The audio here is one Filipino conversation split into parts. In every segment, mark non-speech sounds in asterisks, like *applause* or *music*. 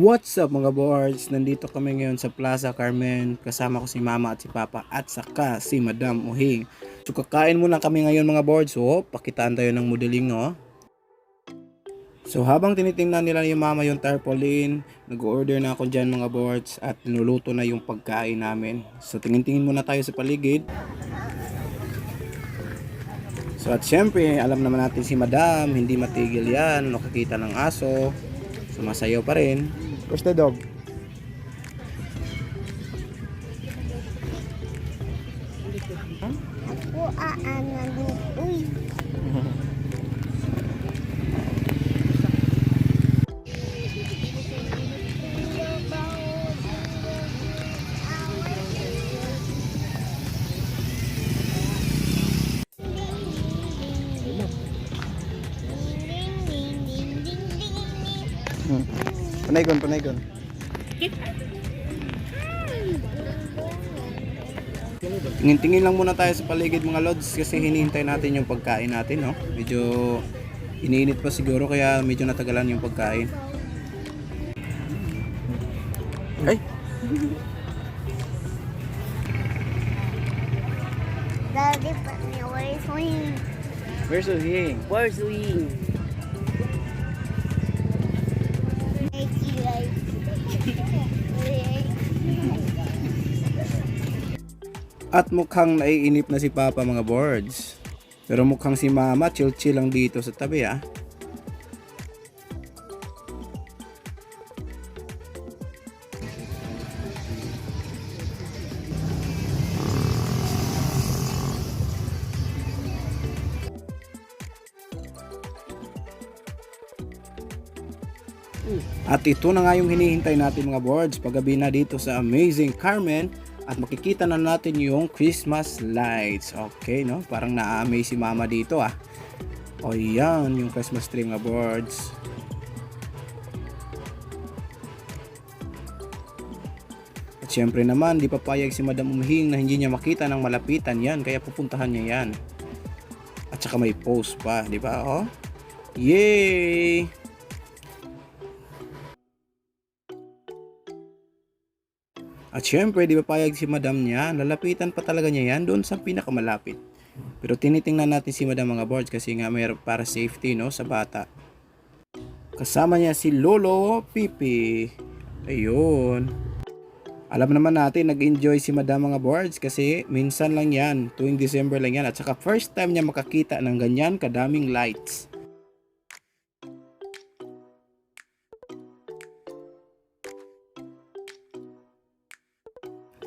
What's up mga boards? Nandito kami ngayon sa Plaza Carmen. Kasama ko si Mama at si Papa at saka si Madam Uhing. So kakain muna kami ngayon mga boards. So pakitaan tayo ng modeling no. So habang tinitingnan nila yung mama yung tarpaulin, nag-order na ako dyan mga boards at niluluto na yung pagkain namin. So tingin-tingin muna tayo sa paligid. So at syempre, alam naman natin si Madam, hindi matigil yan, nakakita ng aso, sumasayaw pa rin. Where's the dog? Ako aanan uy. *laughs* Panaygon, panaygon. Tingin-tingin lang muna tayo sa paligid mga lods kasi hinihintay natin yung pagkain natin, no? Medyo iniinit pa siguro kaya medyo natagalan yung pagkain. Ay, Daddy, away swing. where's the hing? Where's Wing? At mukhang naiinip na si Papa mga boards. Pero mukhang si Mama chill-chill lang dito sa tabi ah. At ito na nga yung hinihintay natin mga boards paggabi na dito sa Amazing Carmen at makikita na natin yung Christmas lights. Okay, no? Parang na-amaze si mama dito ah. O yan, yung Christmas tree mga boards. At syempre naman, di papayag si Madam Umhing na hindi niya makita ng malapitan yan, kaya pupuntahan niya yan. At saka may post pa, di ba? Oh? Yay! At syempre, di ba payag si madam niya, lalapitan pa talaga niya yan doon sa pinakamalapit. Pero tinitingnan natin si madam mga boards kasi nga may para safety no sa bata. Kasama niya si Lolo Pipi. Ayun. Alam naman natin, nag-enjoy si madam mga boards kasi minsan lang yan, tuwing December lang yan. At saka first time niya makakita ng ganyan kadaming lights.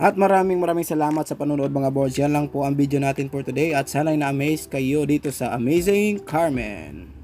At maraming maraming salamat sa panonood mga boards. Yan lang po ang video natin for today at sana'y na-amaze kayo dito sa Amazing Carmen.